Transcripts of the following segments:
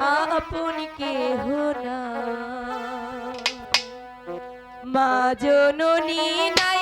আপন কেহ না। মা জননী না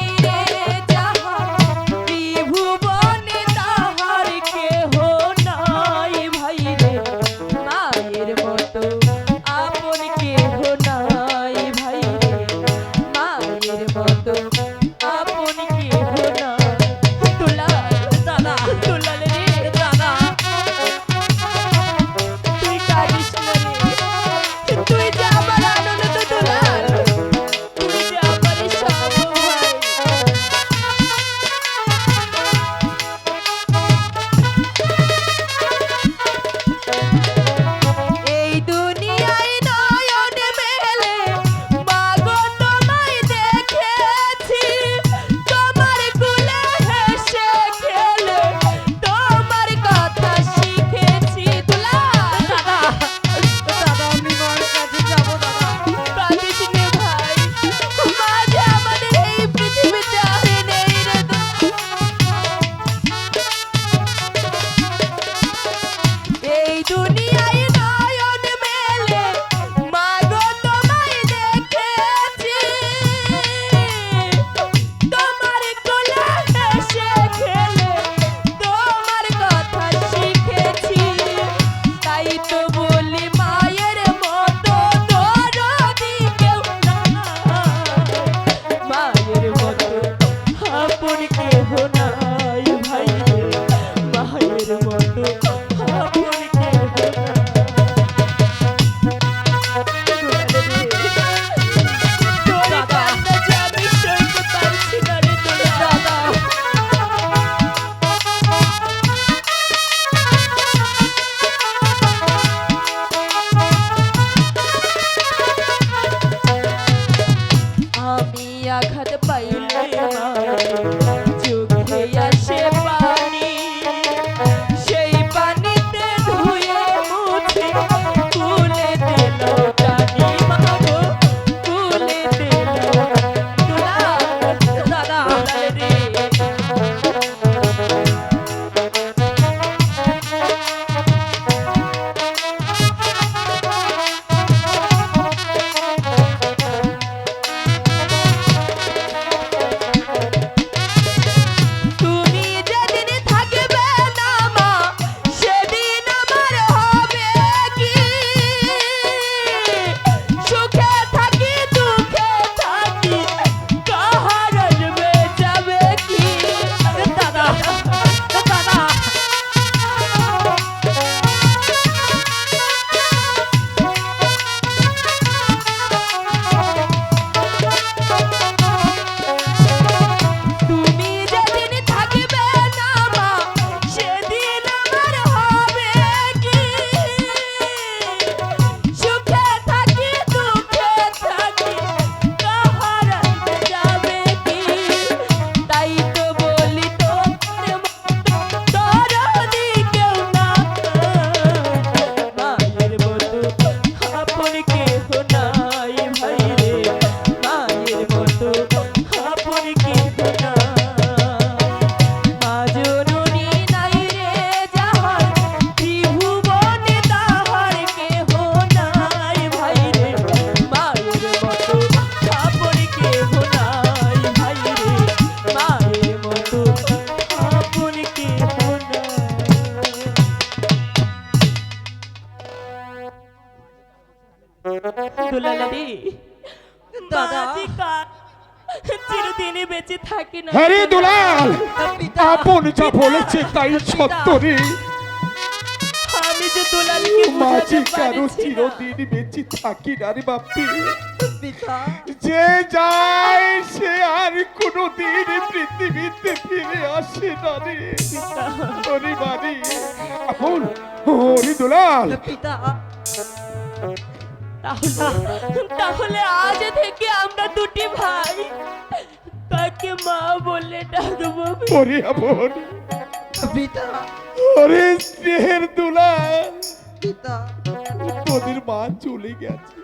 দুলালাদি দাদা। চিরদিনে বেঁচে থাকি না। হ্যাঁ দুলাল আপন যা বলেছে তাই সত্যরে আমি যে দুলালকে মাঝি কারও চিরদিন বেঁচে থাকি না রে বাপি? যে যায় সে আর কোনোদিন পৃথিবীতে ফিরে আসে না রে। হরি বাড়ি হরি দুলাল। পিতা। তাহলে আজ থেকে আমরা দুটি ভাই। তাকে মা বলে ডাকবো। ওরে আপন পিতা। ওরে স্নেহের দুলা পিতা। তোদের মা চলে গেছে।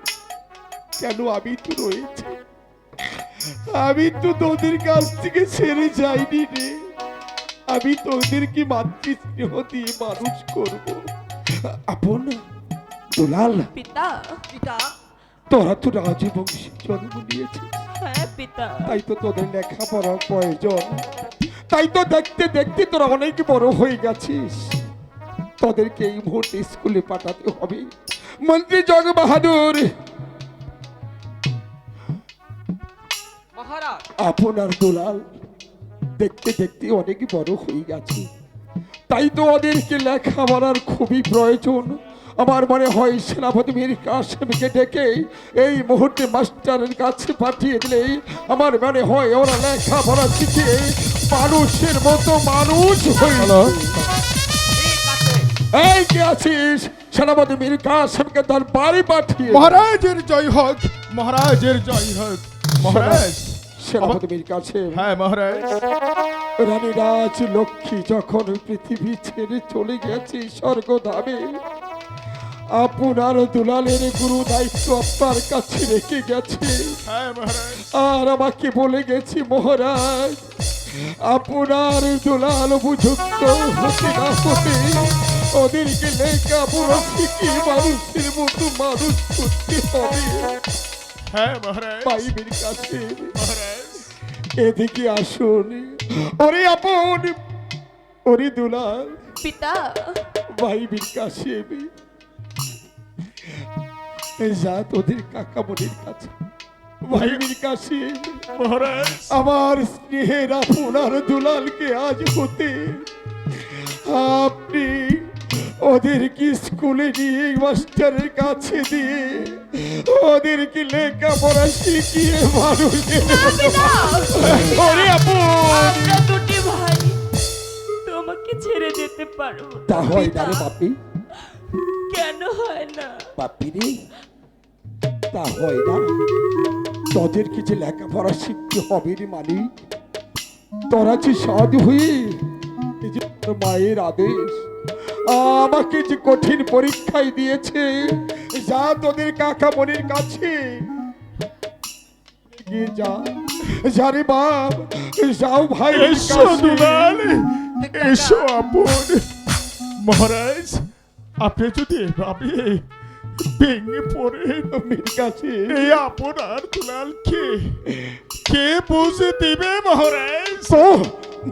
কেন আমি তো রয়েছি? আমি তো তোদের কাছ থেকে ছেড়ে যাইনি রে। আমি তোদের কি মাতৃ স্নেহ দিয়ে মানুষ করব। আপন দুলাল পিতা পিতা। তোরা তো রাজবংশী জন্ম নিয়েছিস। হ্যাঁ পিতা। তাই তো তোদের লেখাপড়ার প্রয়োজন। তাই তো দেখতে দেখতে তোরা অনেক বড় হয়ে গেছিস। তোদেরকে এই মুহূর্তে স্কুলে পাঠাতে হবে। মন্ত্রী জগ বাহাদুর মহারাজ। আপনার দুলাল দেখতে দেখতে অনেক বড় হয়ে গেছে। তাই তো ওদেরকে লেখাপড়ার খুবই প্রয়োজন। আমার মনে হয় সেনাপতি মীর কাসেমকে ডেকে এই মুহূর্তে মাস্টারের কাছে পাঠিয়ে দিলে আমার মনে হয় ওরা লেখাপড়া শিখে মানুষের মতো মানুষ হয়ে আছে এই কে আছিস? সেনাপতি মীর কাসেমকে তার বাড়ি পাঠিয়ে মহারাজের জয় হোক মহারাজের জয় হোক। মহারাজ সেনাপতি মীর কাসেম হ্যাঁ মহারাজ। রানী রাজ লক্ষ্মী যখন পৃথিবী ছেড়ে চলে গেছে স্বর্গধামে আপনার দুলালের গুরু দায়িত্ব আপনার কাছে রেখে গেছে। হ্যাঁ আর আমাকে বলে গেছি মহারাজ আপনার দুলাল উপযুক্ত হতে না হতে ওদেরকে লেখাপড়া শিখিয়ে মানুষের মতো মানুষ করতে হবে। হ্যাঁ মহারাজ। বাইবের কাছে। মহারাজ। এদিকে আসুন। ওরে আপন ওরে দুলাল। পিতা। বাইবির কাছে। যা তোদের কাকামনির কাছে। বাইবির কাছে। মহারাজ। আমার স্নেহের আপনার দুলালকে আজ হতে আপনি ওদেরকে স্কুলে নিয়ে মাস্টারের কাছে দিয়ে ওদেরকে লেখাপড়া শিখিয়ে মানুষের দুটি ভাই তোমাকে ছেড়ে যেতে পারব না, তা হয় না। রে বাপি? কেন হয় না? বাপি রে? তা হয় না। তোদের কিছু লেখাপড়া শিখতে হবে রে মানে তোরা যে সাধু হয়ে এই যে তোর মায়ের আদেশ আমাকে যে কঠিন পরীক্ষায় দিয়েছে যা তোদের কাকা মনির কাছে। এগিয়ে যা। যারে বাপ যাও ভাই এসো দুলাল এসো আপন। মহারাজ আপনি যদি এভাবে ভেঙে পড়ে আমির কাছে। এই আপনার দুলালকে কে? কে বুঝে দিবে মহারাজ?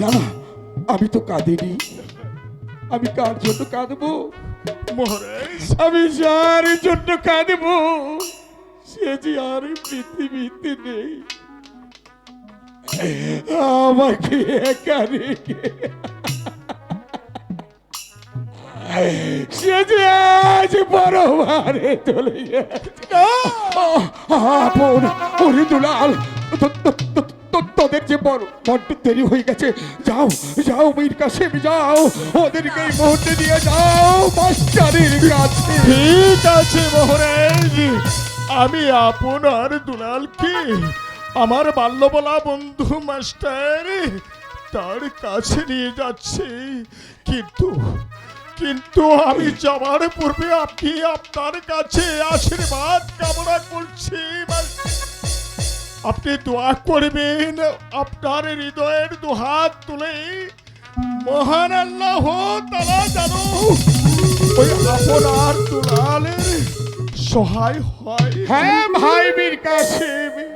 না না আমি তো কাঁদিনি। আমি কার জন্য কাঁদবো? মহারাজ আমি যার জন্য কাঁদবো সে যে আর পৃথিবীতে নেই। আমাকে একা রেখে সে যে আজ বড় চলে গেছে। আপন ওরে দুলাল তোদের যে বড় বড্ড দেরি হয়ে গেছে, যাও যাও মীর কাছে যাও, ওদেরকে এই মুহূর্তে দিয়ে যাও, মাস্টারের কাছে। ঠিক আছে মহারাজ, আমি আপনার দুলালকে আমার বাল্যবলা বন্ধু মাস্টার, তার কাছে নিয়ে যাচ্ছি। কিন্তু কিন্তু আমি যাওয়ার পূর্বে আপনি আপনার কাছে আশীর্বাদ কামনা করছি। আপনি দোয়া করবেন আপনার হৃদয়ের দুহাত তুলে। মহান আল্লাহ তারা জানো ওই আপনার দুলালের সহায় হয়। হ্যাঁ ভাই মীর কাছে। হ্যাঁ,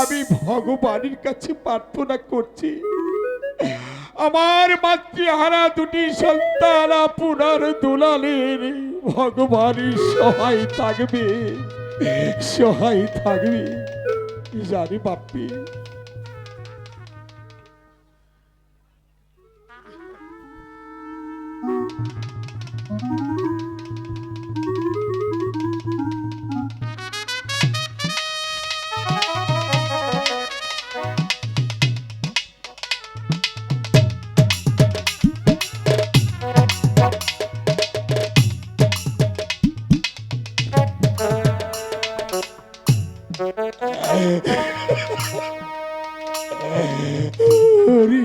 আমি ভগবানের কাছে প্রার্থনা করছি। আমার মাতৃহারা দুটি সন্তান আপনার দুলালের ভগবানের সহায় থাকবে সহায় থাকবে। জানি বাপ্পি হরি